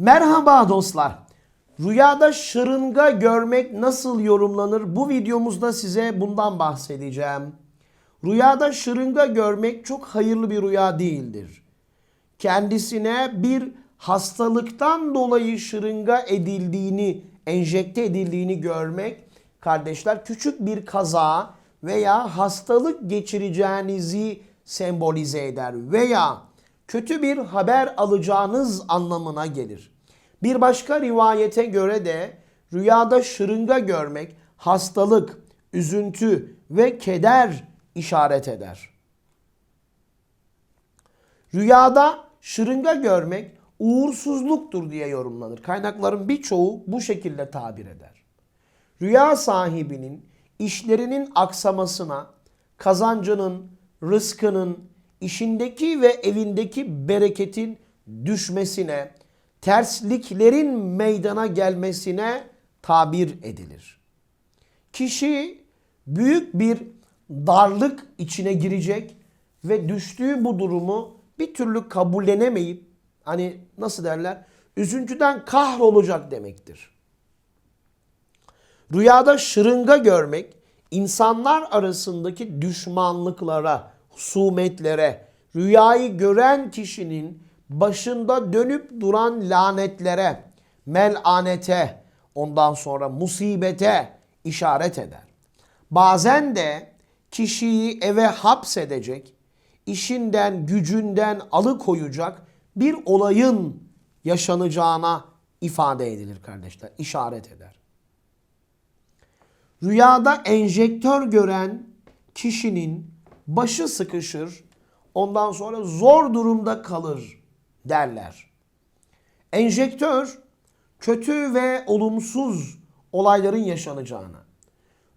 Merhaba dostlar. Rüyada şırınga görmek nasıl yorumlanır? Bu videomuzda size bundan bahsedeceğim. Rüyada şırınga görmek çok hayırlı bir rüya değildir. Kendisine bir hastalıktan dolayı şırınga edildiğini, enjekte edildiğini görmek kardeşler küçük bir kaza veya hastalık geçireceğinizi sembolize eder veya kötü bir haber alacağınız anlamına gelir. Bir başka rivayete göre de rüyada şırınga görmek hastalık, üzüntü ve keder işaret eder. Rüyada şırınga görmek uğursuzluktur diye yorumlanır. Kaynakların birçoğu bu şekilde tabir eder. Rüya sahibinin işlerinin aksamasına, kazancının, rızkının, işindeki ve evindeki bereketin düşmesine, tersliklerin meydana gelmesine tabir edilir. Kişi büyük bir darlık içine girecek ve düştüğü bu durumu bir türlü kabullenemeyip hani nasıl derler üzüntüden kahrolacak demektir. Rüyada şırınga görmek insanlar arasındaki düşmanlıklara, husumetlere, rüyayı gören kişinin başında dönüp duran lanetlere, melanete, ondan sonra musibete işaret eder. Bazen de kişiyi eve hapsedecek, işinden, gücünden alıkoyacak bir olayın yaşanacağına ifade edilir kardeşler, işaret eder. Rüyada enjektör gören kişinin başı sıkışır, ondan sonra zor durumda kalır derler. Enjektör kötü ve olumsuz olayların yaşanacağına,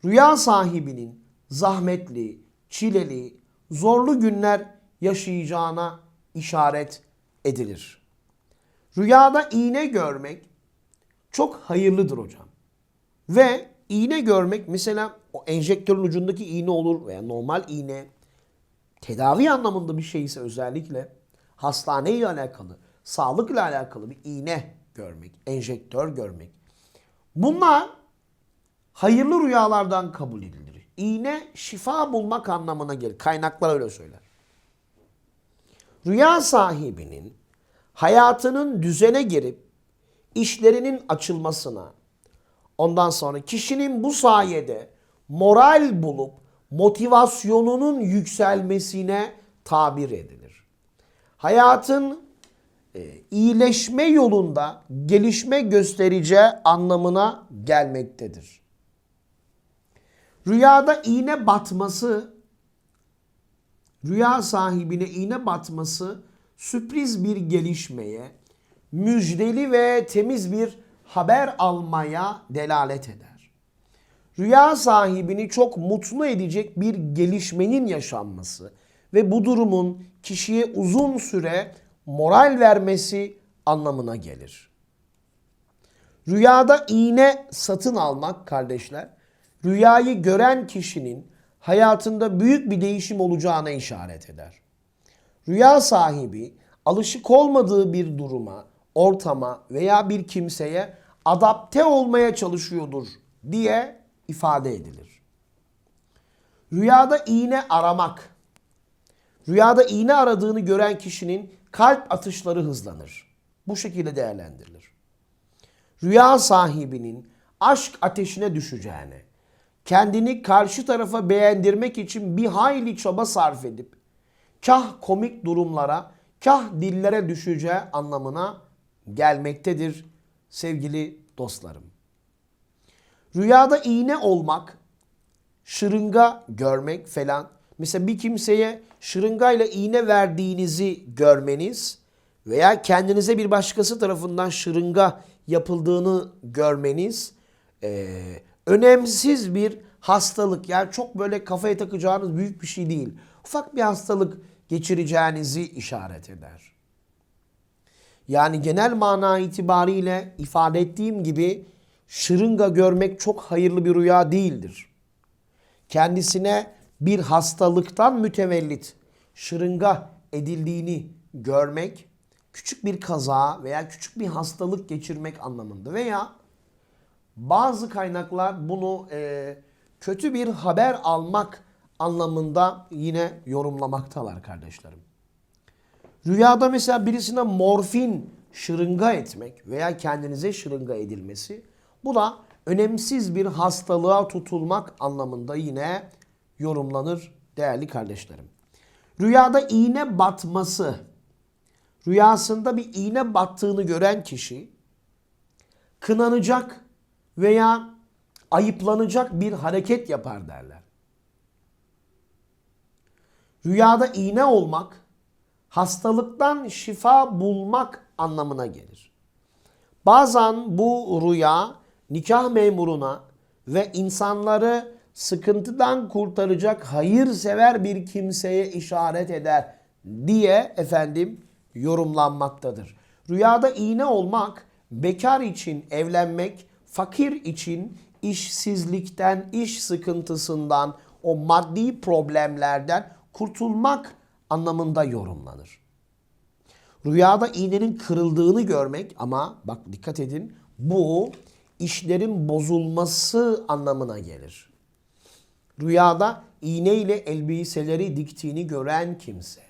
rüya sahibinin zahmetli, çileli, zorlu günler yaşayacağına işaret edilir. Rüyada iğne görmek çok hayırlıdır hocam. Ve iğne görmek mesela o enjektörün ucundaki iğne olur veya normal iğne tedavi anlamında bir şeyse özellikle hastane ile alakalı, sağlıkla alakalı bir iğne görmek, enjektör görmek. Bunlar hayırlı rüyalardan kabul edilir. İğne şifa bulmak anlamına gelir. Kaynaklar öyle söyler. Rüya sahibinin hayatının düzene girip işlerinin açılmasına, ondan sonra kişinin bu sayede moral bulup motivasyonunun yükselmesine tabir edilir. Hayatın e, iyileşme yolunda gelişme göstereceği anlamına gelmektedir. Rüyada iğne batması, rüya sahibine iğne batması sürpriz bir gelişmeye, müjdeli ve temiz bir haber almaya delalet eder. Rüya sahibini çok mutlu edecek bir gelişmenin yaşanması ve bu durumun kişiye uzun süre moral vermesi anlamına gelir. Rüyada iğne satın almak kardeşler, rüyayı gören kişinin hayatında büyük bir değişim olacağına işaret eder. Rüya sahibi alışık olmadığı bir duruma, ortama veya bir kimseye adapte olmaya çalışıyordur diye ifade edilir. Rüyada iğne aramak. Rüyada iğne aradığını gören kişinin kalp atışları hızlanır. Bu şekilde değerlendirilir. Rüya sahibinin aşk ateşine düşeceğini, kendini karşı tarafa beğendirmek için bir hayli çaba sarf edip kah komik durumlara, kah dillere düşeceği anlamına gelmektedir sevgili dostlarım. Rüyada iğne olmak, şırınga görmek falan. Mesela bir kimseye şırıngayla iğne verdiğinizi görmeniz veya kendinize bir başkası tarafından şırınga yapıldığını görmeniz e, önemsiz bir hastalık. Yani çok böyle kafaya takacağınız büyük bir şey değil. Ufak bir hastalık geçireceğinizi işaret eder. Yani genel mana itibariyle ifade ettiğim gibi şırınga görmek çok hayırlı bir rüya değildir. Kendisine bir hastalıktan mütevellit şırınga edildiğini görmek küçük bir kaza veya küçük bir hastalık geçirmek anlamında veya bazı kaynaklar bunu e, kötü bir haber almak anlamında yine yorumlamaktalar kardeşlerim. Rüyada mesela birisine morfin şırınga etmek veya kendinize şırınga edilmesi bu da önemsiz bir hastalığa tutulmak anlamında yine yorumlanır değerli kardeşlerim. Rüyada iğne batması, rüyasında bir iğne battığını gören kişi kınanacak veya ayıplanacak bir hareket yapar derler. Rüyada iğne olmak hastalıktan şifa bulmak anlamına gelir. Bazen bu rüya nikah memuruna ve insanları sıkıntıdan kurtaracak hayırsever bir kimseye işaret eder diye efendim yorumlanmaktadır. Rüyada iğne olmak bekar için evlenmek, fakir için işsizlikten, iş sıkıntısından, o maddi problemlerden kurtulmak anlamında yorumlanır. Rüyada iğnenin kırıldığını görmek ama bak dikkat edin bu işlerin bozulması anlamına gelir. Rüyada iğne ile elbiseleri diktiğini gören kimse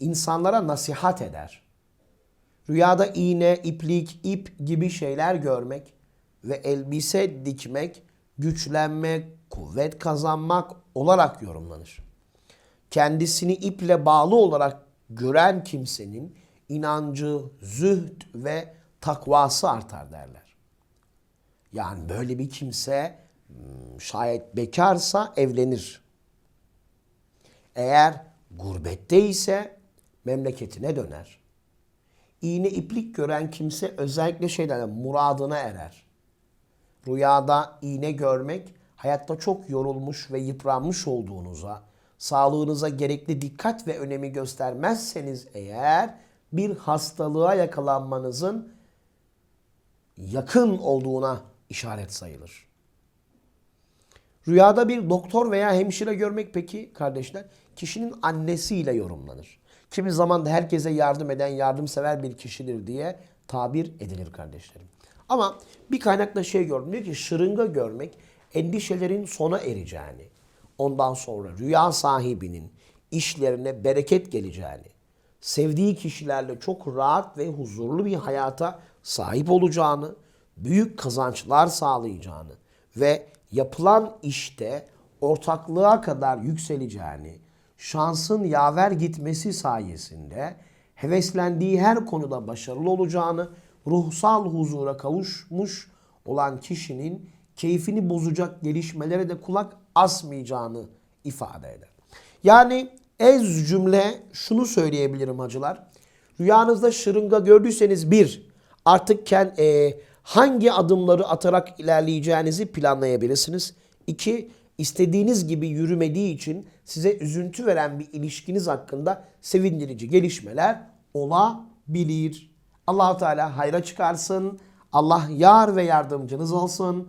insanlara nasihat eder. Rüyada iğne, iplik, ip gibi şeyler görmek ve elbise dikmek, güçlenmek, kuvvet kazanmak olarak yorumlanır. Kendisini iple bağlı olarak gören kimsenin inancı, zühd ve takvası artar derler. Yani böyle bir kimse hmm, şayet bekarsa evlenir. Eğer gurbette ise memleketine döner. İğne iplik gören kimse özellikle şeyden muradına erer. Rüyada iğne görmek hayatta çok yorulmuş ve yıpranmış olduğunuza, sağlığınıza gerekli dikkat ve önemi göstermezseniz eğer bir hastalığa yakalanmanızın yakın olduğuna işaret sayılır. Rüyada bir doktor veya hemşire görmek peki kardeşler kişinin annesiyle yorumlanır. Kimi zaman da herkese yardım eden yardımsever bir kişidir diye tabir edilir kardeşlerim. Ama bir kaynakta şey gördüm diyor ki şırınga görmek endişelerin sona ereceğini, ondan sonra rüya sahibinin işlerine bereket geleceğini, sevdiği kişilerle çok rahat ve huzurlu bir hayata sahip olacağını, büyük kazançlar sağlayacağını ve yapılan işte ortaklığa kadar yükseleceğini, şansın yaver gitmesi sayesinde heveslendiği her konuda başarılı olacağını, ruhsal huzura kavuşmuş olan kişinin keyfini bozacak gelişmelere de kulak asmayacağını ifade eder. Yani ez cümle şunu söyleyebilirim hacılar. Rüyanızda şırınga gördüyseniz bir, artık kend, e, hangi adımları atarak ilerleyeceğinizi planlayabilirsiniz. İki, istediğiniz gibi yürümediği için size üzüntü veren bir ilişkiniz hakkında sevindirici gelişmeler olabilir. allah Teala hayra çıkarsın. Allah yar ve yardımcınız olsun.